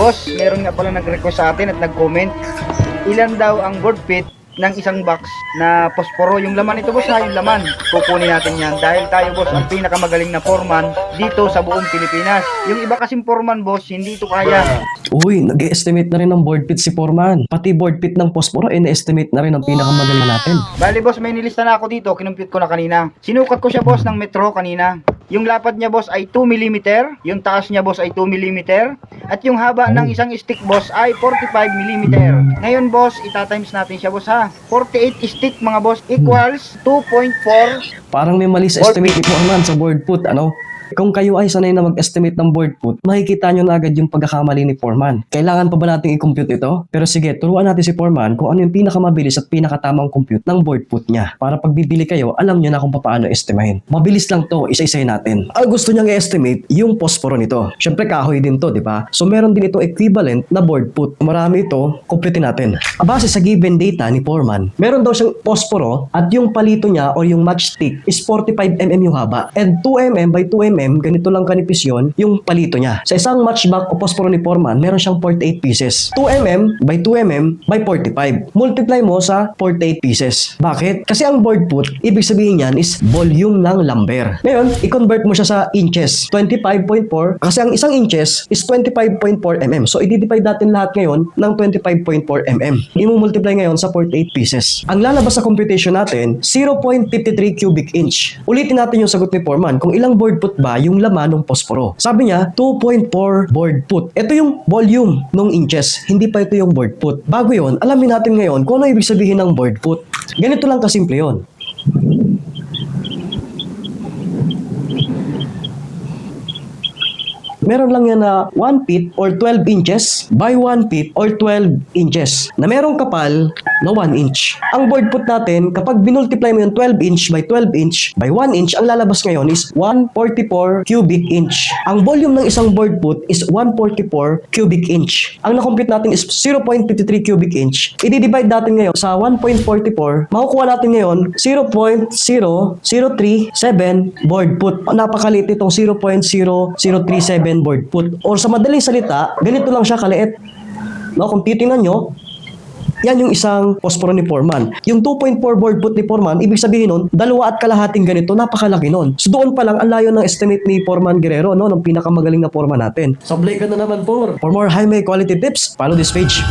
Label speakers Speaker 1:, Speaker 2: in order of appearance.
Speaker 1: Boss, meron nga pala nag-request sa atin at nag-comment. Ilan daw ang board fit ng isang box na posporo. Yung laman ito boss ha, yung laman. Kukunin natin yan dahil tayo boss ang pinakamagaling na foreman dito sa buong Pilipinas. Yung iba kasing foreman boss, hindi ito kaya.
Speaker 2: Uy, nag-estimate na rin ng board pit si Foreman. Pati board pit ng Posporo, ina-estimate na rin ang pinakamagaling natin.
Speaker 1: Bali boss, may nilista na ako dito, kinumpute ko na kanina. Sinukat ko siya boss ng metro kanina. Yung lapad niya boss ay 2 mm, yung taas niya boss ay 2 mm, at yung haba ng isang stick boss ay 45 mm. Ngayon boss, itatimes natin siya boss ha. 48 stick mga boss equals 2.4
Speaker 2: Parang may mali sa estimate ni Foreman sa board put, ano? Kung kayo ay sanay na mag-estimate ng board put, makikita nyo na agad yung pagkakamali ni Foreman. Kailangan pa ba nating i-compute ito? Pero sige, turuan natin si Foreman kung ano yung pinakamabilis at pinakatamang compute ng board put niya. Para pag bibili kayo, alam nyo na kung paano estimahin. Mabilis lang to, isa-isay natin. Ang gusto niyang i-estimate, yung posporo nito. Siyempre kahoy din to, di ba? So meron din ito equivalent na board put. Marami ito, kumputin natin. Base sa given data ni Foreman, meron daw siyang posporo at yung palito niya or yung matchstick is 45mm yung haba. And 2mm by 2mm, ganito lang kanipis yun, yung palito niya. Sa isang matchback o posporo ni Foreman, meron siyang 48 pieces. 2mm by 2mm by 45. Multiply mo sa 48 pieces. Bakit? Kasi ang board put, ibig sabihin yan is volume ng lumber. Ngayon, i-convert mo siya sa inches. 25.4 kasi ang isang inches is 25.4 mm. So, i-divide natin lahat ngayon ng 25.4 mm. I-multiply ngayon sa 48 pieces. Ang lalabas sa computation natin, 0.53 cubic inch. Ulitin natin yung sagot ni Foreman kung ilang board put ba yung laman ng posporo. Sabi niya, 2.4 board put. Ito yung volume ng inches, hindi pa ito yung board put. Bago yon, alamin natin ngayon kung ano ibig sabihin ng board put. Ganito lang kasimple yon. Meron lang yan na 1 feet or 12 inches by 1 feet or 12 inches na merong kapal na 1 inch. Ang board put natin, kapag binultiply mo yung 12 inch by 12 inch by 1 inch, ang lalabas ngayon is 144 cubic inch. Ang volume ng isang board put is 144 cubic inch. Ang na-compute natin is 0.53 cubic inch. I-divide natin ngayon sa 1.44, makukuha natin ngayon 0.0037 board put. Napakaliit itong 0.0037 board put. Or sa madaling salita, ganito lang siya kaliit. No, kung titingnan nyo, yan yung isang posporo ni Foreman. Yung 2.4 board put ni Foreman, ibig sabihin nun, dalawa at kalahating ganito, napakalaki nun. So doon pa lang, ang layo ng estimate ni Foreman Guerrero, no, ng pinakamagaling na Foreman natin. Sablay ka na naman, Por. For more high quality tips, follow this page.